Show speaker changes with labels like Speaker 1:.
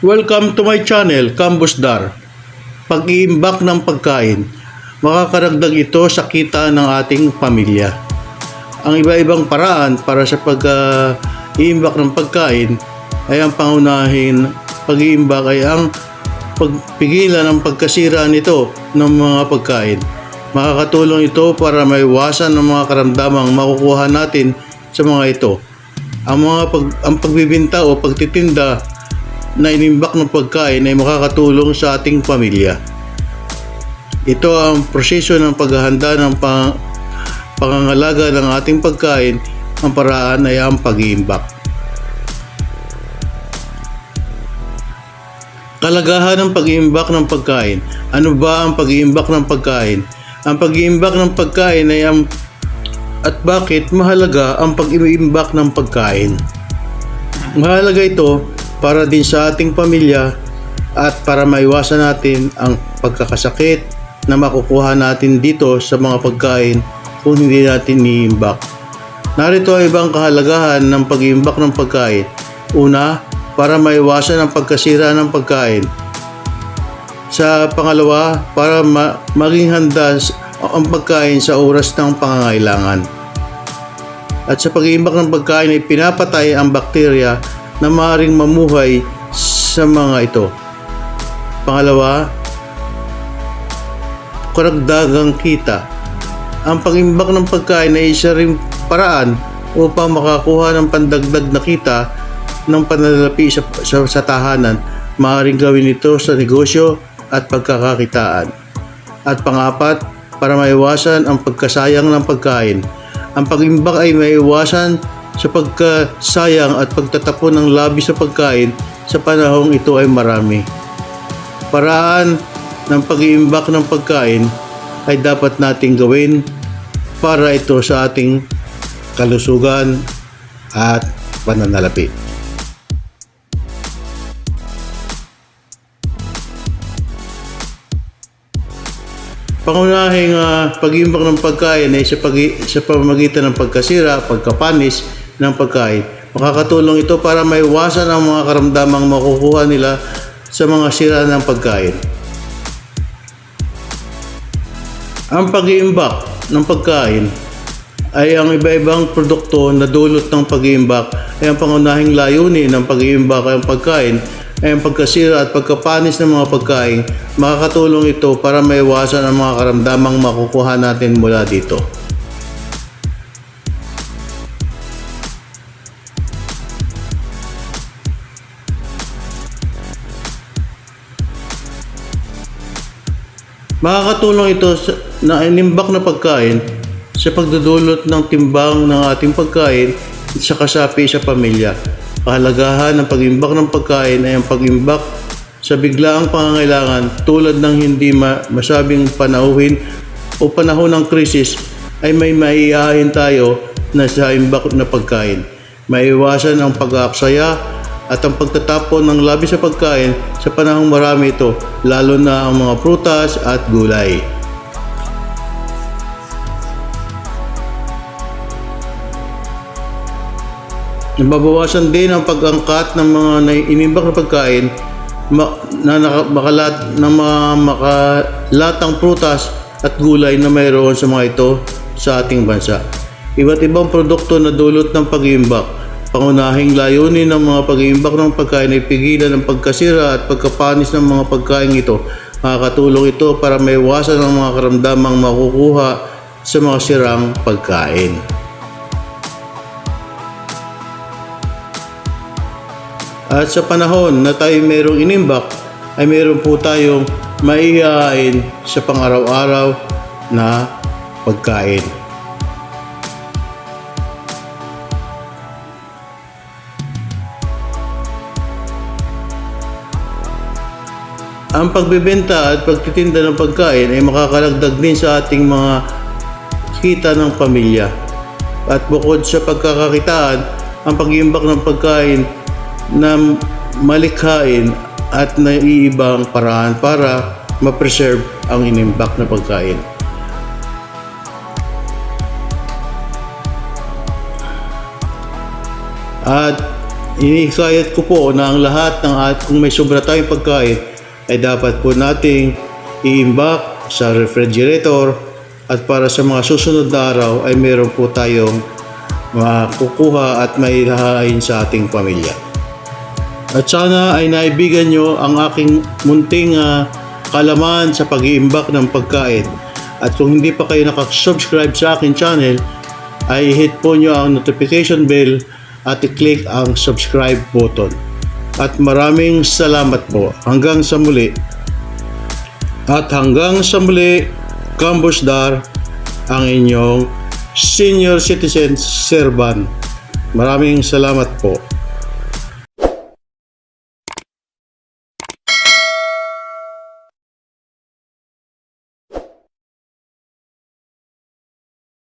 Speaker 1: Welcome to my channel, Kambusdar. Pag-iimbak ng pagkain, makakaragdag ito sa kita ng ating pamilya. Ang iba-ibang paraan para sa pag-iimbak ng pagkain ay ang pangunahin pag-iimbak ay ang pagpigilan ng pagkasira nito ng mga pagkain. Makakatulong ito para maiwasan ng mga karamdamang makukuha natin sa mga ito. Ang mga pag, ang pagbibinta o pagtitinda na inimbak ng pagkain ay makakatulong sa ating pamilya. Ito ang proseso ng paghahanda ng pang, pangangalaga ng ating pagkain. Ang paraan ay ang pag-iimbak. Kalagahan ng pag-iimbak ng pagkain. Ano ba ang pag-iimbak ng pagkain? Ang pag-iimbak ng pagkain ay ang at bakit mahalaga ang pag-iimbak ng pagkain. Mahalaga ito para din sa ating pamilya at para maiwasan natin ang pagkakasakit na makukuha natin dito sa mga pagkain kung hindi natin iimbak. Narito ang ibang kahalagahan ng pag-iimbak ng pagkain. Una, para maiwasan ang pagkasira ng pagkain. Sa pangalawa, para ma- maging handa ang pagkain sa oras ng pangangailangan. At sa pag-iimbak ng pagkain ay pinapatay ang bakterya na maaaring mamuhay sa mga ito. Pangalawa, karagdagang kita. Ang pag-imbak ng pagkain ay isa ring paraan upang makakuha ng pandagdag na kita ng pananalapi sa, sa, sa tahanan. Maaaring gawin ito sa negosyo at pagkakakitaan. At pangapat, para maiwasan ang pagkasayang ng pagkain. Ang pag-imbak ay maiwasan sa pagkasayang at pagtatapon ng labis sa pagkain sa panahong ito ay marami. Paraan ng pag-iimbak ng pagkain ay dapat nating gawin para ito sa ating kalusugan at pananalapi. Pangunahing uh, pag-iimbak ng pagkain ay sa, pag sa pamamagitan ng pagkasira, pagkapanis ng pagkain. Makakatulong ito para maiwasan ang mga karamdamang makukuha nila sa mga sira ng pagkain. Ang pag-iimbak ng pagkain ay ang iba-ibang produkto na dulot ng pag-iimbak ay ang pangunahing layunin ng pag-iimbak ay ang pagkain ay ang pagkasira at pagkapanis ng mga pagkain. Makakatulong ito para maiwasan ang mga karamdamang makukuha natin mula dito. Makakatulong ito sa, na inimbak na pagkain sa pagdudulot ng timbang ng ating pagkain sa kasapi sa pamilya. Kahalagahan ng pag-imbak ng pagkain ay ang pag-imbak sa biglaang pangangailangan tulad ng hindi ma- masabing panauhin o panahon ng krisis ay may maiihahin tayo na sa imbak na pagkain. Maiwasan ang pag-aaksaya at ang pagtatapon ng labis sa pagkain sa panahong marami ito, lalo na ang mga prutas at gulay. Nababawasan din ang pag-angkat ng mga inimbak na pagkain na makalat ng mga makalatang prutas at gulay na mayroon sa mga ito sa ating bansa. Iba't ibang produkto na dulot ng pag-iimbak. Pangunahing layunin ng mga pag-iimbak ng pagkain ay pigilan ang pagkasira at pagkapanis ng mga pagkain ito. Makakatulong ito para maiwasan ang mga karamdamang makukuha sa mga sirang pagkain. At sa panahon na tayo mayroong inimbak, ay mayroon po tayong maihain sa pang-araw-araw na pagkain. Ang pagbebenta at pagtitinda ng pagkain ay makakalagdag din sa ating mga kita ng pamilya. At bukod sa pagkakakitaan, ang pag-iimbak ng pagkain na malikhain at naiibang paraan para ma-preserve ang inimbak na pagkain. At Inikayat ko po na ang lahat ng at kung may sobra tayong pagkain ay dapat po nating iimbak sa refrigerator at para sa mga susunod na araw ay meron po tayong makukuha at may hahain sa ating pamilya. At sana ay naibigan nyo ang aking munting ah, kalaman sa pag-iimbak ng pagkain. At kung hindi pa kayo nakasubscribe sa aking channel, ay hit po nyo ang notification bell at i-click ang subscribe button. At maraming salamat po. Hanggang sa muli. At hanggang sa muli, Kambusdar, ang inyong senior citizen servant. Maraming salamat po.